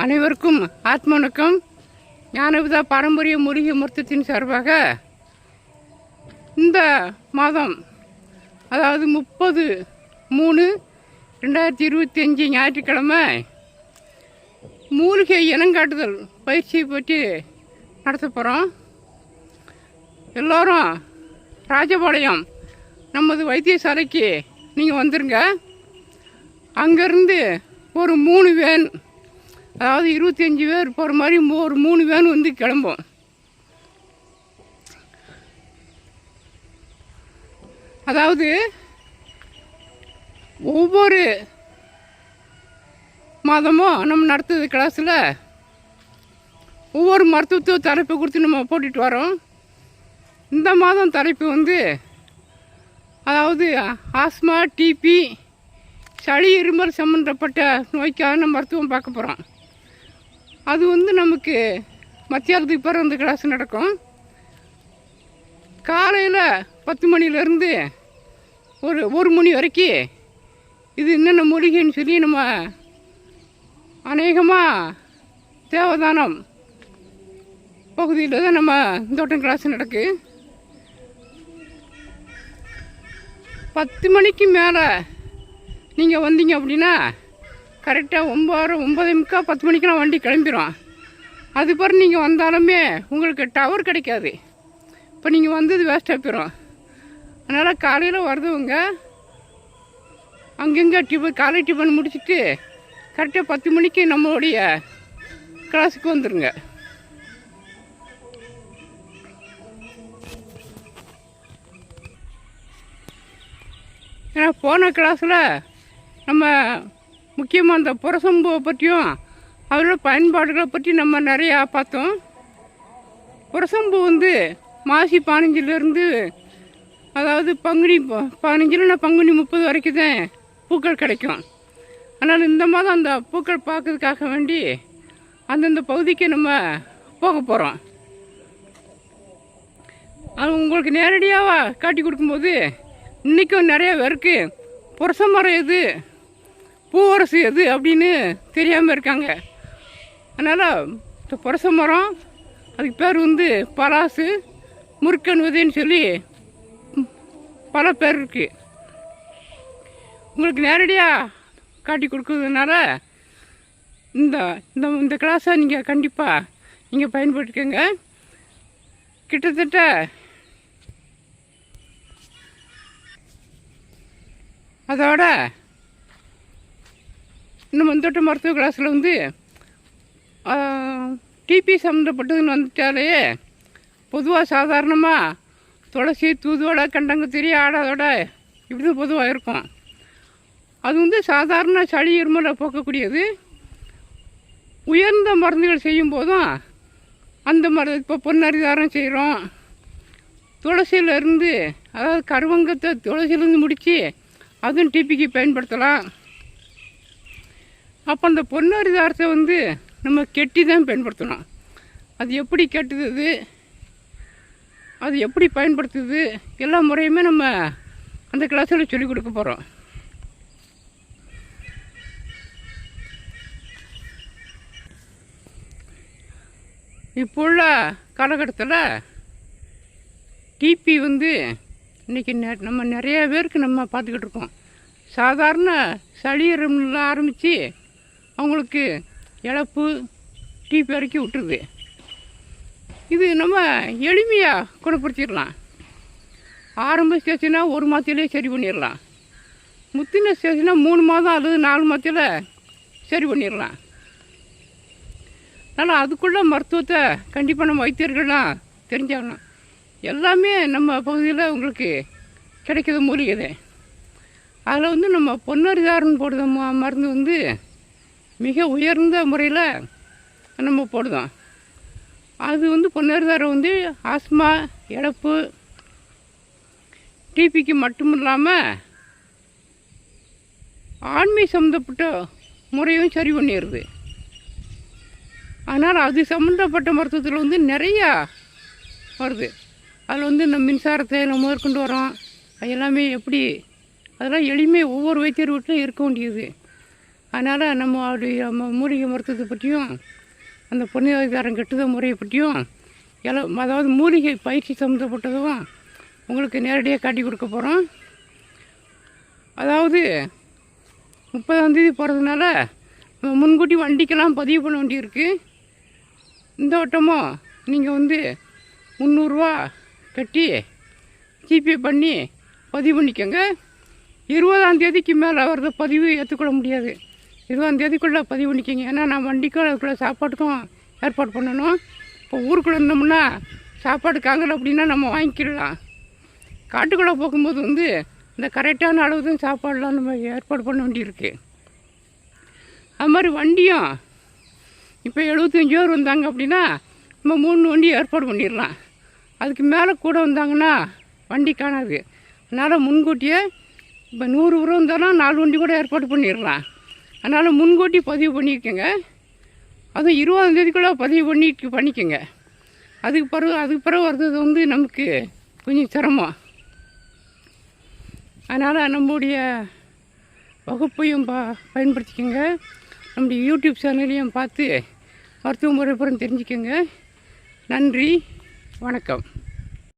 அனைவருக்கும் ஆத்மனுக்கும் ஞானவிதா பாரம்பரிய மூலிகை மருத்துவத்தின் சார்பாக இந்த மாதம் அதாவது முப்பது மூணு ரெண்டாயிரத்தி இருபத்தி அஞ்சு ஞாயிற்றுக்கிழமை மூலிகை இனங்காட்டுதல் பயிற்சியை பற்றி நடத்த போகிறோம் எல்லோரும் ராஜபாளையம் நமது வைத்தியசாலைக்கு நீங்கள் வந்துருங்க. அங்கேருந்து ஒரு மூணு வேன் அதாவது இருபத்தி அஞ்சு பேர் போகிற மாதிரி ஒரு மூணு வேன் வந்து கிளம்பும். அதாவது ஒவ்வொரு மாதமும் நம்ம நடத்துது கிளாஸில் ஒவ்வொரு மருத்துவத்துவ தலைப்பு கொடுத்து நம்ம போட்டுட்டு வரோம். இந்த மாதம் தலைப்பு வந்து அதாவது ஆஸ்மா டிபி சளி இருமல் சம்மந்தப்பட்ட நோய்க்கான மருத்துவம் பார்க்க போகிறோம் அது வந்து நமக்கு மத்தியானத்துக்கு பிறகு வந்து கிளாஸ் நடக்கும். காலையில் பத்து மணிலேருந்து ஒரு ஒரு மணி வரைக்கும் இது என்னென்ன மூலிகைன்னு சொல்லி நம்ம அநேகமாக தேவதானம் பகுதியில் தான் நம்ம தோட்டம் கிளாஸ் நடக்கு. பத்து மணிக்கு மேலே நீங்கள் வந்தீங்க அப்படின்னா கரெக்டாக ஒம்பது ஒம்பது முக்கால் பத்து மணிக்கெலாம் வண்டி கிளம்பிடும் அது பிறகு நீங்கள் வந்தாலுமே உங்களுக்கு டவர் கிடைக்காது. இப்போ நீங்கள் வந்தது வேஸ்ட்டாக போயிடும் அதனால் காலையில் வருதவங்க அங்கங்கே டிஃபன் காலை டிஃபன் முடிச்சுட்டு கரெக்டாக பத்து மணிக்கு நம்மளுடைய கிளாஸுக்கு வந்துடுங்க ஏன்னா போன கிளாஸில் நம்ம முக்கியமாக அந்த புரசம்புவை பற்றியும் அதோட பயன்பாடுகளை பற்றி நம்ம நிறையா பார்த்தோம். புரசம்பூ வந்து மாசி பதினஞ்சிலேருந்து அதாவது பங்குனி ப- பதினஞ்சுல பங்குனி முப்பது வரைக்கும் தான் பூக்கள் கிடைக்கும். அதனால் இந்த மாதம் அந்த பூக்கள் பார்க்கறதுக்காக வேண்டி அந்தந்த பகுதிக்கு நம்ம போக போகிறோம் அது உங்களுக்கு நேரடியாக காட்டி கொடுக்கும்போது இன்றைக்கும் நிறைய பேருக்கு புரச மரம் எது பூவரசு எது அப்படின்னு தெரியாமல் இருக்காங்க. அதனால் இந்த புரச மரம் அதுக்கு பேர் வந்து பலாசு முறுக்கன் விதைன்னு சொல்லி பல பேர் இருக்குது உங்களுக்கு நேரடியாக காட்டி கொடுக்குறதுனால இந்த இந்த இந்த கிளாஸை நீங்கள் கண்டிப்பாக நீங்கள் பயன்படுத்திக்கோங்க. கிட்டத்தட்ட அதோட இன்னும் மந்தோட்ட மருத்துவ கிளாஸில் வந்து டிபி சம்மந்தப்பட்டதுன்னு வந்துட்டாலே பொதுவாக சாதாரணமாக துளசி தூதுவடை கண்டங்கத்திரி ஆடாதோட இப்படி பொதுவாக இருக்கும். அது வந்து சாதாரண சளி இருமலை போக்கக்கூடியது. உயர்ந்த மருந்துகள் செய்யும் போதும் அந்த மருந்து இப்போ பொன்னரிதாரம் செய்கிறோம் துளசியிலேருந்து அதாவது கருவங்கத்தை துளசியிலேருந்து முடித்து அதுவும் டிபிக்கு பயன்படுத்தலாம். அப்போ அந்த பொன்னரிதாரத்தை வந்து நம்ம கெட்டி தான் பயன்படுத்தணும். அது எப்படி கெட்டுது? அது எப்படி பயன்படுத்துது? எல்லா முறையுமே நம்ம அந்த கிளாஸில் சொல்லிக் கொடுக்க போகிறோம் இப்போ உள்ள காலகட்டத்தில் டிபி வந்து இன்றைக்கி நெ நம்ம நிறைய பேருக்கு நம்ம பார்த்துக்கிட்டு இருக்கோம். சாதாரண சளி ஆரம்பித்து அவங்களுக்கு இழப்பு டிபி வரைக்கும் விட்டுருது. இது நம்ம எளிமையாக குணப்படுத்திடலாம் ஆரம்ப ஸ்டேஜ்னா ஒரு மாதத்துலேயே சரி பண்ணிடலாம். முத்தின ஸ்டேஜ்னா மூணு மாதம் அல்லது நாலு மாதத்தில் சரி பண்ணிடலாம். அதனால் அதுக்குள்ள மருத்துவத்தை கண்டிப்பாக நம்ம வைத்தியர்கள்லாம் தெரிஞ்சாகணும். எல்லாமே நம்ம பகுதியில் உங்களுக்கு கிடைக்கிறது மூலிகை அதில் வந்து நம்ம பொன்னரிதாரன் போடுற ம மருந்து வந்து மிக உயர்ந்த முறையில் நம்ம போடுதோம் அது வந்து பொன்னரிதாரம் வந்து ஆஸ்மா இழப்பு டிபிக்கு மட்டும் இல்லாமல் ஆண்மை சம்மந்தப்பட்ட முறையும் சரி பண்ணிடுது. அதனால் அது சம்மந்தப்பட்ட மருத்துவத்தில் வந்து நிறையா வருது. அதில் வந்து இந்த மின்சாரத்தை நம்ம மேற்கொண்டு வரோம் அது எல்லாமே எப்படி அதெல்லாம் எளிமையாக ஒவ்வொரு வைத்தியர் வீட்டிலும் இருக்க வேண்டியது. அதனால் நம்ம அவருடைய மூலிகை மருத்துவத்தை பற்றியும் அந்த புண்ணியதாரம் கெட்டுத முறையை பற்றியும் எல்லாம் அதாவது மூலிகை பயிற்சி சம்மந்தப்பட்டதும் உங்களுக்கு நேரடியாக காட்டி கொடுக்க போகிறோம் அதாவது முப்பதாந்தேதி போகிறதுனால நம்ம முன்கூட்டி வண்டிக்கெல்லாம் பதிவு பண்ண வேண்டியிருக்கு. இந்த வட்டமும் நீங்கள் வந்து முந்நூறுரூவா கட்டி ஜிபே பண்ணி பதிவு பண்ணிக்கோங்க. இருபதாம் தேதிக்கு மேலே அவரது பதிவு ஏற்றுக்கொள்ள முடியாது. இருபதாம் தேதிக்குள்ளே பதிவு பண்ணிக்கோங்க. ஏன்னா நான் வண்டிக்கும் அதுக்குள்ளே சாப்பாட்டுக்கும் ஏற்பாடு பண்ணணும். இப்போ ஊருக்குள்ளே இருந்தோம்னா சாப்பாடு காங்கல அப்படின்னா நம்ம வாங்கிக்கிடலாம். காட்டுக்குள்ளே போகும்போது வந்து இந்த கரெக்டான அளவு தான் சாப்பாடெலாம் நம்ம ஏற்பாடு பண்ண வேண்டியிருக்கு. அது மாதிரி வண்டியும் இப்போ எழுபத்தஞ்சி பேர் வந்தாங்க அப்படின்னா நம்ம மூணு வண்டி ஏற்பாடு பண்ணிடலாம். அதுக்கு மேலே கூட வந்தாங்கன்னா வண்டி காணாது. அதனால் முன்கூட்டியே இப்போ நூறு பேர் வந்தாலும் நாலு வண்டி கூட ஏற்பாடு பண்ணிடலாம். அதனால் முன்கூட்டி பதிவு பண்ணிக்கோங்க அதுவும் இருபதாம் தேதிக்குள்ளே பதிவு பண்ணிட்டு பண்ணிக்கோங்க. அதுக்கு பிறகு அதுக்கு பிறகு வர்றது வந்து நமக்கு கொஞ்சம் சிரமம். அதனால் நம்முடைய வகுப்பையும் பா பயன்படுத்திக்கோங்க. நம்முடைய யூடியூப் சேனலையும் பார்த்து மருத்துவ முறைப்புறம் புறம் தெரிஞ்சுக்கோங்க. நன்றி. வணக்கம்.